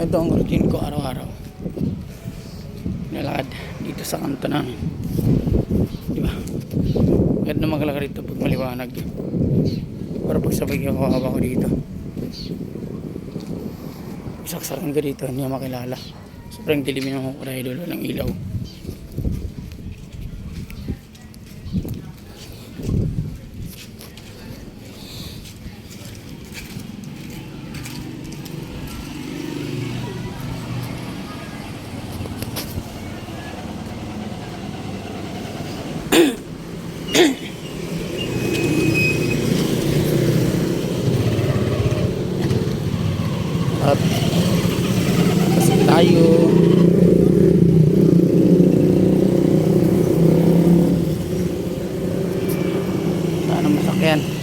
Ito ang routine ko araw-araw. Nalakad dito sa kanto namin. Di ba? Ganda maglakad dito pag maliwanag. Para pag sabay ako haba ko dito. Saksakan ka dito, hindi makilala. Sobrang dilim yung mga dahil dulo ng ilaw. at kasi tayo. Sana masakyan.